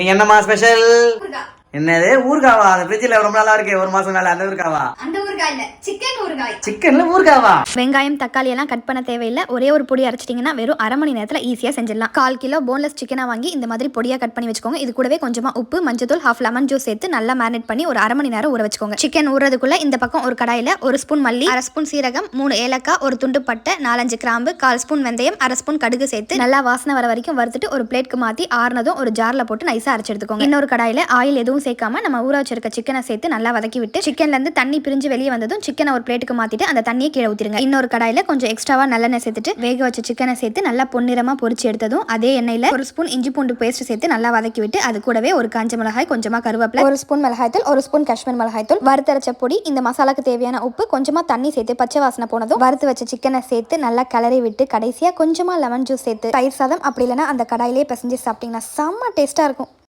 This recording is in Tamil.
Y más, Bechel. என்னது? ஊர்காவா அந்த ஃப்ரிட்ஜில் ரொம்ப நாளா இருக்கு ஒரு மாசம் மேல அந்த ஊர்காவா அந்த ஊறுகாய் இல்ல சிக்கன் ஊறுகாய். சிக்கன்ல ஊர்காவா வெங்காயம் தக்காளி எல்லாம் கட் பண்ண தேவையில்லை. ஒரே ஒரு பொடி அரைச்சிட்டிங்கன்னா வெறும் அரை மணி நேரத்தில் ஈஸியாக செஞ்சிடலாம். கால் கிலோ போன்லெஸ் சிக்கனை வாங்கி இந்த மாதிரி பொடியாக கட் பண்ணி வச்சுக்கோங்க. இது கூடவே கொஞ்சமாக உப்பு மஞ்சத்தூள் ஹாஃப் லெமன் ஜூஸ் சேர்த்து நல்லா மேரினேட் பண்ணி ஒரு அரை மணி நேரம் ஊற வச்சுக்கோங்க. சிக்கன் ஊறதுக்குள்ள இந்த பக்கம் ஒரு கடாயில் ஒரு ஸ்பூன் மல்லி அரை ஸ்பூன் சீரகம் மூணு ஏலக்காய் ஒரு துண்டு பட்டை நாலஞ்சு கிராம்பு கால் ஸ்பூன் வெந்தயம் அரை ஸ்பூன் கடுகு சேர்த்து நல்லா வாசனை வர வரைக்கும் வறுத்துட்டு ஒரு பிளேட்க்கு மாற்றி ஆறுனதும் ஒரு ஜாரில் போட்டு நைஸாக அரைச்சு எடுத்துக்கோங்க. இன்னொரு கடாயில் ஆயில் எதுவும் சேர்க்காம நம்ம ஊற வச்சிருக்க சிக்கனை சேர்த்து நல்லா வதக்கி விட்டு சிக்கன்ல இருந்து தண்ணி பிரிஞ்சு வெளியே வந்ததும் சிக்கனை ஒரு பிளேட்டுக்கு மாத்திட்டு அந்த தண்ணியை கீழே ஊத்திருங்க. இன்னொரு கடாயில கொஞ்சம் எக்ஸ்ட்ராவா நல்லெண்ணெய் சேர்த்துட்டு வேக வச்ச சிக்கனை சேர்த்து நல்லா பொன்னிறமா பொரிச்சு எடுத்ததும் அதே எண்ணெயில ஒரு ஸ்பூன் இஞ்சி பூண்டு பேஸ்ட் சேர்த்து நல்லா வதக்கி விட்டு அது கூடவே ஒரு காஞ்ச மிளகாய் கொஞ்சமா கருவேப்பிலை ஒரு ஸ்பூன் மிளகாய்த்தூள் ஒரு ஸ்பூன் காஷ்மீர் மிளகாய்த்தூள் வறுத்தரைச்ச பொடி இந்த மசாலாக்கு தேவையான உப்பு கொஞ்சமா தண்ணி சேர்த்து பச்சை வாசனை போனதும் வறுத்து வச்ச சிக்கனை சேர்த்து நல்லா கிளறி விட்டு கடைசியா கொஞ்சமா லெமன் ஜூஸ் சேர்த்து தயிர் சாதம் அப்படி இல்லைன்னா அந்த கடாயிலே பிசைஞ்சு சாப்பிட்டீங்கன்னா செம்ம டேஸ்டா இருக்கும்.